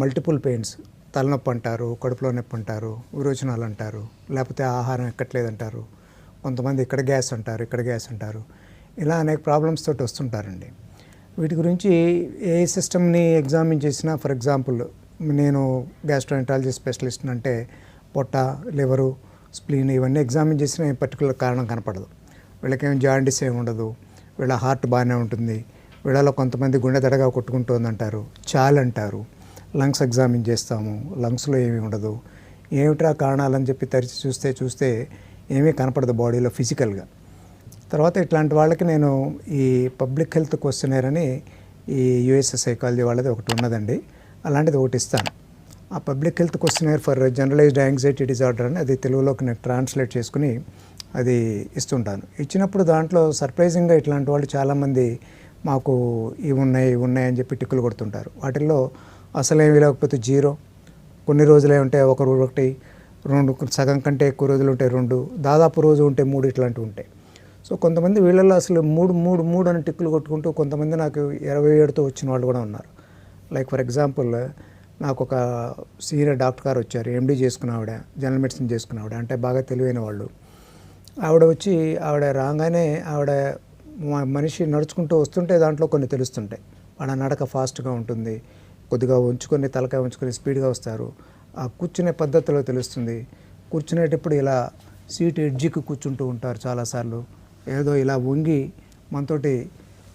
Multiple pains. తలనొప్పి అంటారు కడుపులో నొప్పి అంటారు విరోచనాలు అంటారు లేకపోతే ఆహారం ఎక్కట్లేదు అంటారు కొంతమంది ఇక్కడ గ్యాస్ అంటారు ఇక్కడ గ్యాస్ అంటారు. ఇలా అనేక ప్రాబ్లమ్స్ తోటి వస్తుంటారండి. వీటి గురించి ఏ సిస్టమ్ని ఎగ్జామిన్ చేసినా ఫర్ ఎగ్జాంపుల్ నేను గ్యాస్ట్రోఎంటాలజీ స్పెషలిస్ట్ అంటే పొట్ట లివరు స్ప్లీన్ ఇవన్నీ ఎగ్జామిన్ చేసిన ఏ పర్టికులర్ కారణం కనపడదు. వీళ్ళకేం జాండీస్ ఏమి ఉండదు. వీళ్ళ హార్ట్ బాగానే ఉంటుంది. వీళ్ళలో కొంతమంది గుండె దడగా కొట్టుకుంటుంది అంటారు చాలు అంటారు లంగ్స్ ఎగ్జామిన్ చేస్తాము లంగ్స్లో ఏమీ ఉండదు. ఏమిట్రా కారణాలని చెప్పి తెరిచి చూస్తే చూస్తే ఏమీ కనపడదు బాడీలో ఫిజికల్గా. తర్వాత ఇట్లాంటి వాళ్ళకి నేను ఈ పబ్లిక్ హెల్త్ క్వశ్చనర్ అని ఈ యుఎస్ సైకాలజీ వాళ్ళది ఒకటి ఉన్నదండి. అలాంటిది ఒకటి ఇస్తాను. ఆ public health questionnaire for generalised anxiety disorder అని అది తెలుగులోకి నేను ట్రాన్స్లేట్ చేసుకుని అది ఇస్తుంటాను. ఇచ్చినప్పుడు దాంట్లో సర్ప్రైజింగ్గా ఇట్లాంటి వాళ్ళు చాలామంది మాకు ఇవి ఉన్నాయి ఇవి ఉన్నాయి అని చెప్పి టిక్కులు కొడుతుంటారు. వాటిల్లో అసలేమి లేకపోతే జీరో. కొన్ని రోజులే ఉంటే ఒక రోజు ఒకటి రెండు సగం కంటే ఎక్కువ రోజులు ఉంటాయి రెండు దాదాపు రోజు ఉంటే మూడు ఇట్లాంటివి ఉంటాయి. సో కొంతమంది వీళ్ళల్లో అసలు మూడు మూడు మూడు అని టిక్కులు కొట్టుకుంటూ కొంతమంది నాకు ఇరవై ఏడుతో వచ్చిన వాళ్ళు కూడా ఉన్నారు. లైక్ ఫర్ ఎగ్జాంపుల్ నాకు ఒక సీనియర్ డాక్టర్ గారు వచ్చారు ఎండీ చేసుకున్న ఆవిడ జనరల్ మెడిసిన్ చేసుకున్న ఆవిడ అంటే బాగా తెలివైన వాళ్ళు. ఆవిడ వచ్చి ఆవిడ రాగానే ఆవిడ మనిషి నడుచుకుంటూ వస్తుంటే దాంట్లో కొన్ని తెలుస్తుంటాయి. వాళ్ళ నడక ఫాస్ట్గా ఉంటుంది. కొద్దిగా ఉంచుకొని తలకాయ ఉంచుకొని స్పీడ్గా వస్తారు. ఆ కూర్చునే పద్ధతిలో తెలుస్తుంది. కూర్చునేటప్పుడు ఇలా సీట్ ఎడ్జికి కూర్చుంటూ ఉంటారు చాలాసార్లు. ఏదో ఇలా వంగి మనతోటి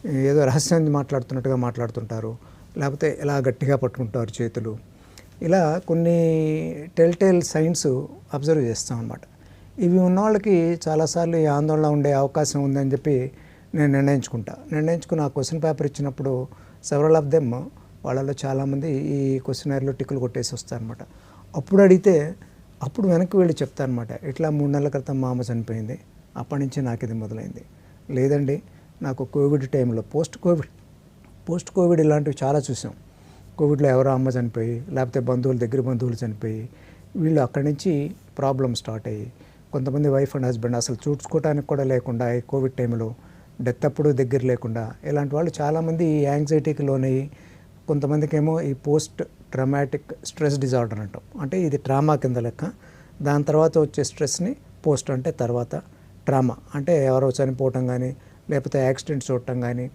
ఏదో రహస్యాన్ని మాట్లాడుతున్నట్టుగా మాట్లాడుతుంటారు. లేకపోతే ఇలా గట్టిగా పట్టుకుంటారు చేతులు. ఇలా కొన్ని టెల్టేల్ సైన్స్ అబ్జర్వ్ చేస్తాం అన్నమాట. ఇవి ఉన్న వాళ్ళకి చాలాసార్లు ఈ ఆందోళన ఉండే అవకాశం ఉందని చెప్పి నేను నిర్ణయించుకుంటా. నిర్ణయించుకుని ఆ క్వశ్చన్ పేపర్ ఇచ్చినప్పుడు సెవరల్ ఆఫ్ దెమ్ వాళ్ళలో చాలామంది ఈ క్వశ్చనర్లో టిక్కులు కొట్టేసి వస్తారనమాట అప్పుడు అడిగితే అప్పుడు వెనక్కి వెళ్ళి చెప్తారనమాట ఇట్లా మూడు నెలల క్రితం మా అమ్మ చనిపోయింది అప్పటి నుంచి నాకు ఇది మొదలైంది. లేదండి నాకు కోవిడ్ టైంలో పోస్ట్ కోవిడ్ పోస్ట్ కోవిడ్ ఇలాంటివి చాలా చూసాం. కోవిడ్లో ఎవరో అమ్మ చనిపోయి లేకపోతే బంధువులు దగ్గర బంధువులు చనిపోయి వీళ్ళు అక్కడి నుంచి ప్రాబ్లమ్ స్టార్ట్ అయ్యి కొంతమంది వైఫ్ అండ్ హస్బెండ్ అసలు చూసుకోవడానికి కూడా లేకుండా ఈ కోవిడ్ టైంలో డెత్ అప్పుడు దగ్గర లేకుండా ఇలాంటి వాళ్ళు చాలామంది ఈ యాంగ్జైటీకి లోనయ్యి కొంతమందికి ఏమో ఈ పోస్ట్ ట్రామాటిక్ స్ట్రెస్ డిజార్డర్ అంటాం. అంటే ఇది ట్రామా కింద లెక్క. దాని తర్వాత వచ్చే స్ట్రెస్ని పోస్ట్ అంటే తర్వాత ట్రామా. అంటే ఎవరో చనిపోవటం కానీ లేకపోతే యాక్సిడెంట్ చూడటం కానీ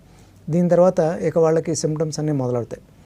దీని తర్వాత ఇక వాళ్ళకి సిమ్టమ్స్ అన్నీ మొదలవుతాయి.